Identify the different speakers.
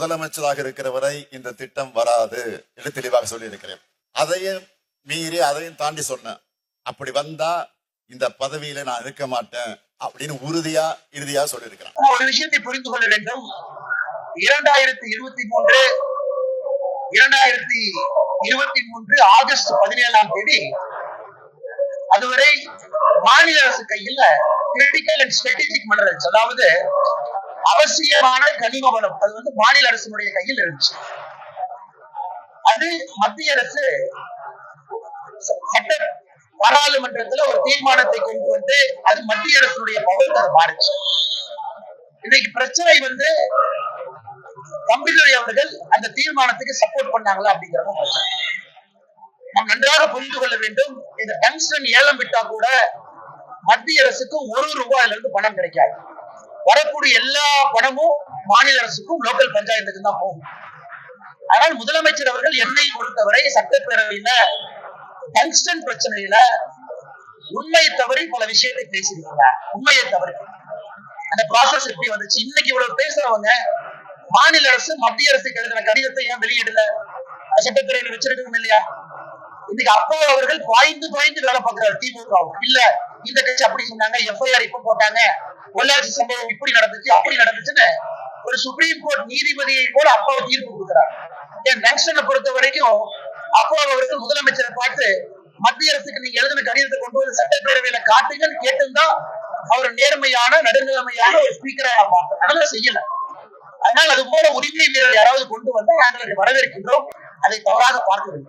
Speaker 1: முதலமைச்சராக இருக்கிற வரை இந்த திட்டம் வராது என்று தெளிவாக சொல்லி இருக்கிறேன் அதையும் மீறி அதையும் தாண்டி சொன்னேன். அப்படி வந்தா இந்த பதவியில நான் இருக்க மாட்டேன் அப்படின்னு உறுதியா இறுதியா சொல்லியிருக்கிறேன்.
Speaker 2: ஒரு விஷயத்தை புரிந்து கொள்ள வேண்டும். இரண்டாயிரத்தி இருபத்தி மூன்று இரண்டாயிரத்தி இருபத்தி மூன்று ஆகஸ்ட் பதினேழாம் தேதி அதுவரை மாநில அரசு கையில் கிரிட்டிக்கல் அண்ட் ஸ்ட்ராட்டஜிக் மினரல்ஸ் அதாவது அவசியமான கனிம வளம். அது வந்து மாநில அரசினுடைய கையில் இருந்துச்சு. அது மத்திய அரசு சட்ட பாராளுமன்றத்துல ஒரு தீர்மானத்தை கொண்டு வந்து அது மத்திய அரசுடைய பவர் அது மாறுச்சு. இன்னைக்கு பிரச்சனை வந்து தம்பிதுரை அவர்கள் அந்த தீர்மானத்துக்கு சப்போர்ட் பண்ணாங்களா அப்படிங்கறத நாம் நன்றாக புரிந்து கொள்ள வேண்டும். இந்த டங்ஸ்டன் ஏலம் விட்டா கூட மத்திய அரசுக்கு ஒரு ரூபாயில இருந்து பணம் கிடைக்காது. வரக்கூடிய எல்லா பணமும் மாநில அரசுக்கும் லோக்கல் பஞ்சாயத்துக்கு தான் போகும். ஆனால் முதலமைச்சர் அவர்கள் என்னை பொறுத்தவரை சட்டப்பேரவையில டங்ஸ்டன் பிரச்சனையில உண்மையை தவறி பல விஷயத்தை பேசியிருக்காங்க உண்மையை தவறி. அந்த ப்ராசஸ் எப்படி வந்துச்சு? இன்னைக்கு இவ்வளவு பேசுறவங்க மாநில அரசு மத்திய அரசுக்கு எழுதின கடிதத்தை ஏன் வெளியிடல? அது சட்டத்துறையில வச்சிருக்கணும் இல்லையா? இன்னைக்கு அப்போ அவர்கள் பாய்ந்து பாய்ந்து வேலை பார்க்கிறார் திமுக இல்ல இந்த கட்சி அப்படி சொன்னாங்க எஃப்ஐஆர் இப்ப போட்டாங்க. பொள்ளாச்சி சம்பவம் இப்படி நடந்துச்சு அப்படி நடந்துச்சுன்னு ஒரு சுப்ரீம் கோர்ட் நீதிபதியை போல அப்பாவை தீர்ப்பு கொடுக்கிறார். என் நங்ஸ்டனை பொறுத்த வரைக்கும் அப்பா அவர்கள் முதலமைச்சரை பார்த்து மத்திய அரசுக்கு நீங்க எழுதின கடிதத்தை கொண்டு வந்து சட்டப்பேரவையில காட்டுங்கன்னு கேட்டிருந்தா அவர் நேர்மையான நடுநிலைமையான ஒரு ஸ்பீக்கரா அதெல்லாம் செய்யல. அதனால் அது போல உரிமை மீறல் யாராவது கொண்டு வந்தா நாங்கள் வரவேற்கின்றோம். அதை தவறாக பார்க்கவில்லை.